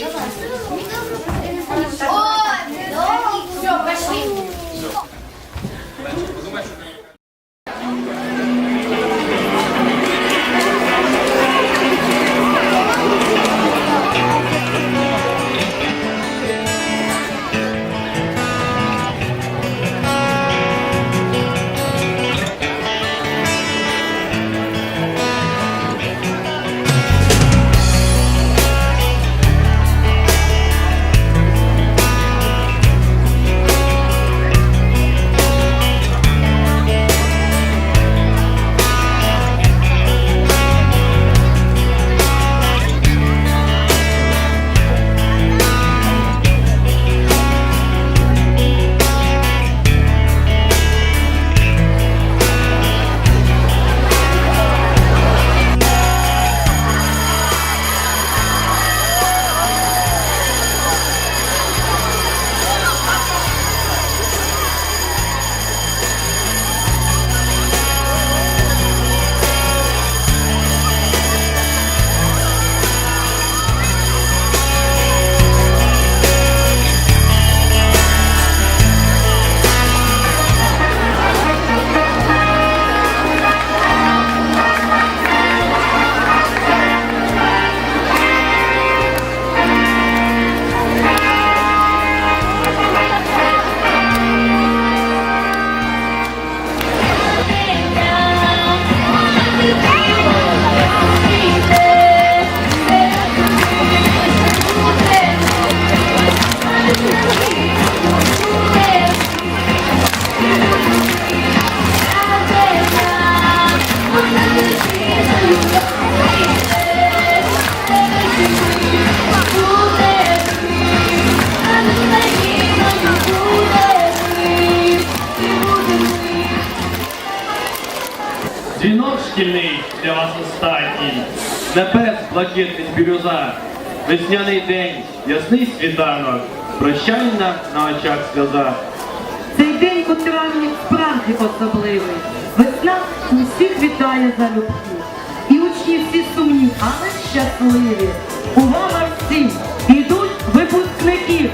小板子 останній, небес блакитний бірюза, весняний день, ясний світанок, прощальна на очах сльоза. Цей день у травні справді особливий. Весна усіх вітає залюбки. І учні всі сумні, але щасливі. Увага всім! Ідуть випускники!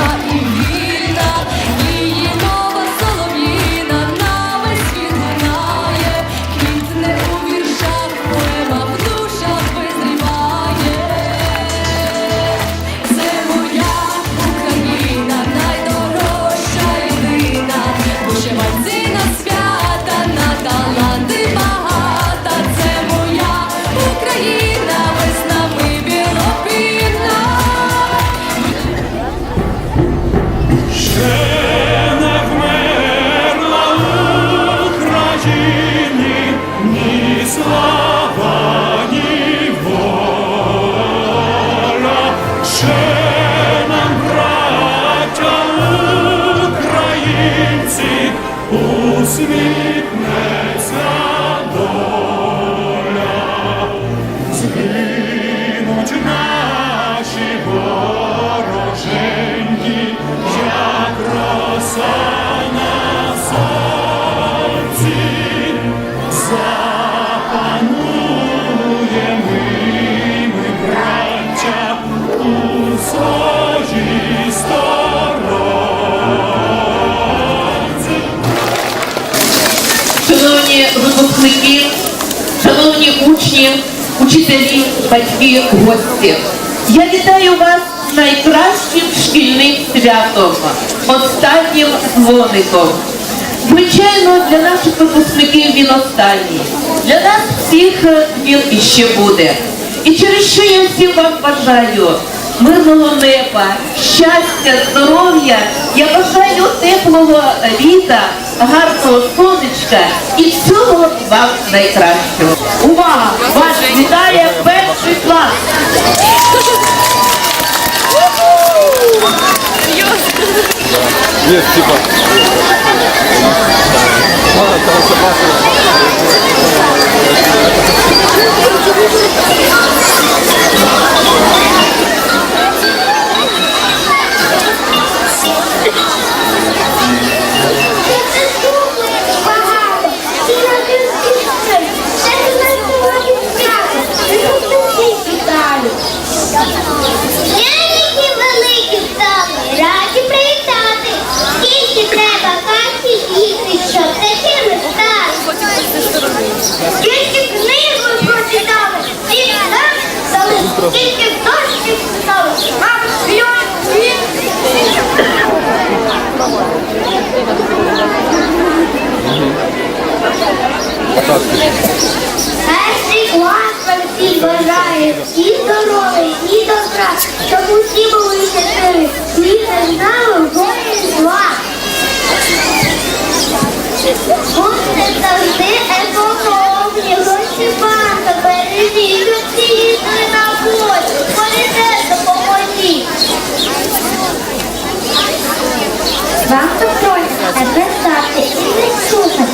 not учителі, батьки, гості. Я вітаю вас найкращим шкільним святом, останнім дзвоником. Звичайно, для наших випускників він останній. Для нас всіх е, він іще буде. І через що я всім вам бажаю мирного неба, щастя, здоров'я. Я бажаю теплого літа, гарного сонечка і всього вам найкращого. Увага! Вас вітає перший клас! Великі,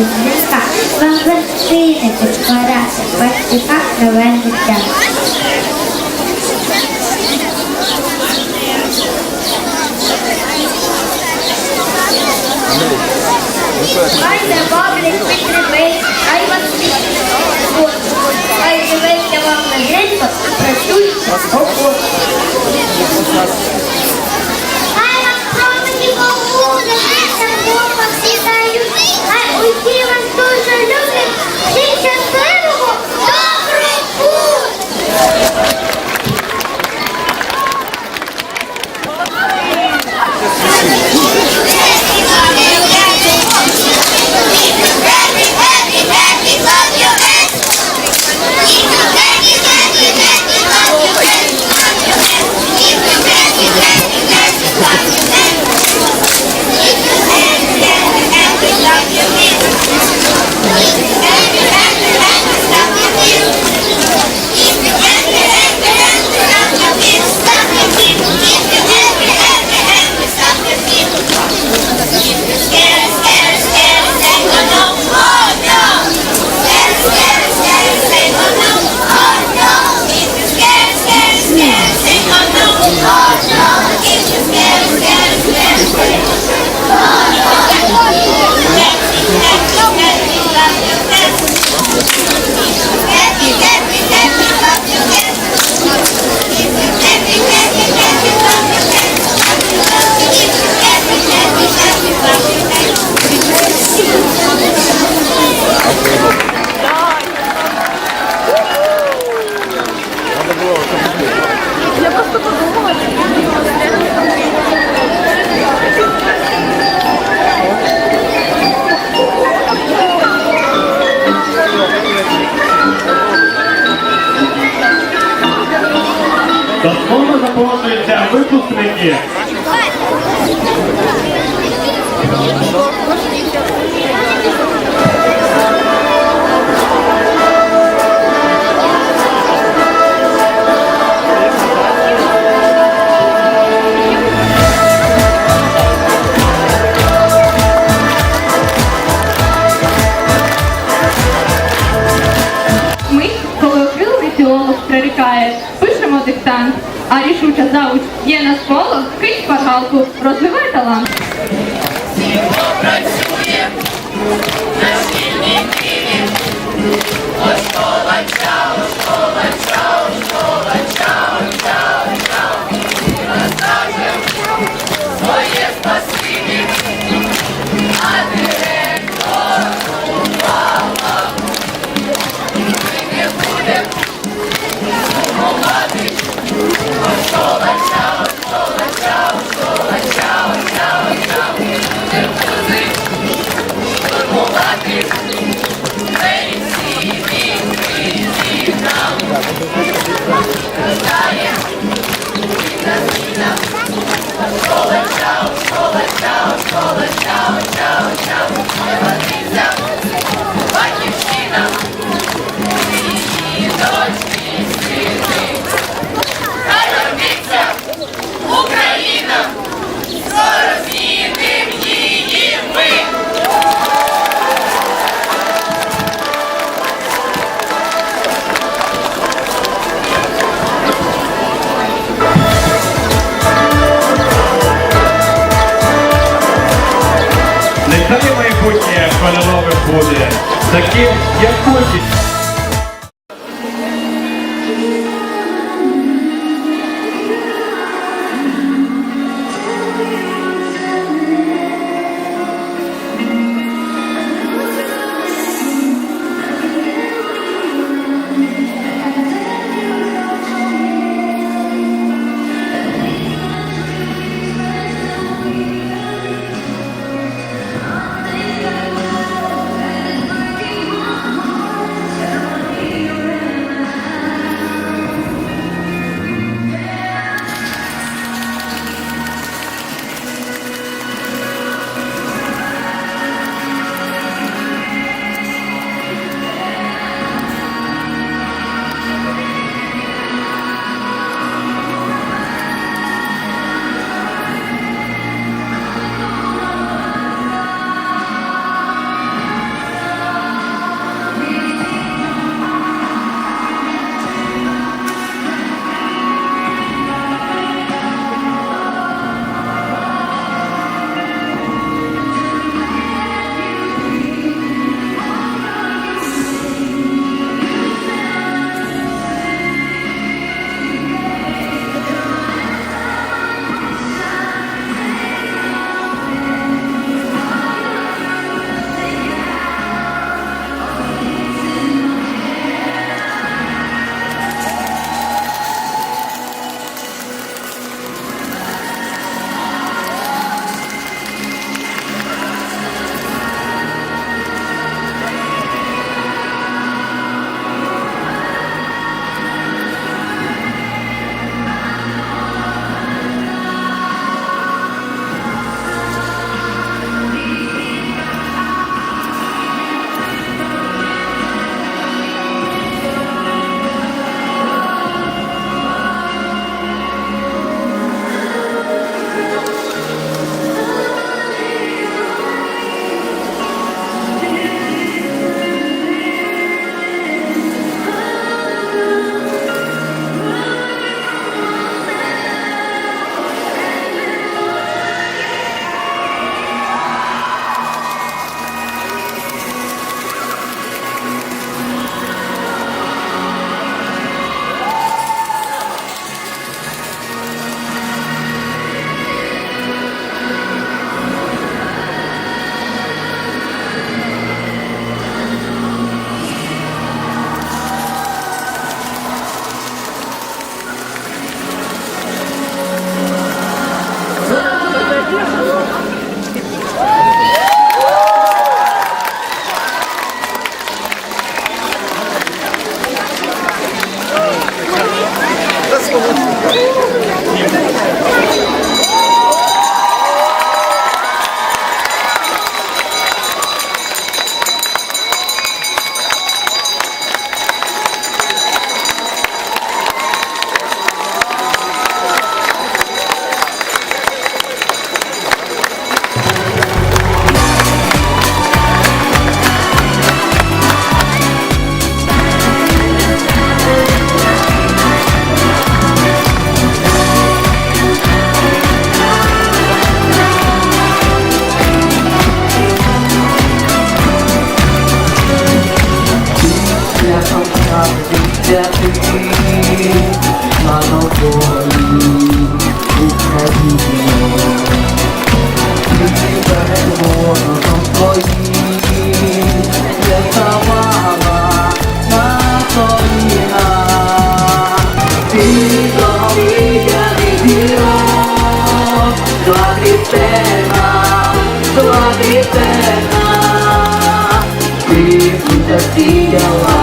слухати дзвінка, вам вершини підкорати, батька нове життя. Хай баблик підтримить, хай вас підтримить. Хай дивиться вам на життя, працюйте, Хай усі вас よろしくお願いします。а рішуча завуч є на школу, кинь пожалку, розвивай талант. Сімко працює на шкільній пілі, ось школа ця, ось школа. Україна! Зміним її ми! Кольорове буде, таким, як хочуть. eterna, Deus da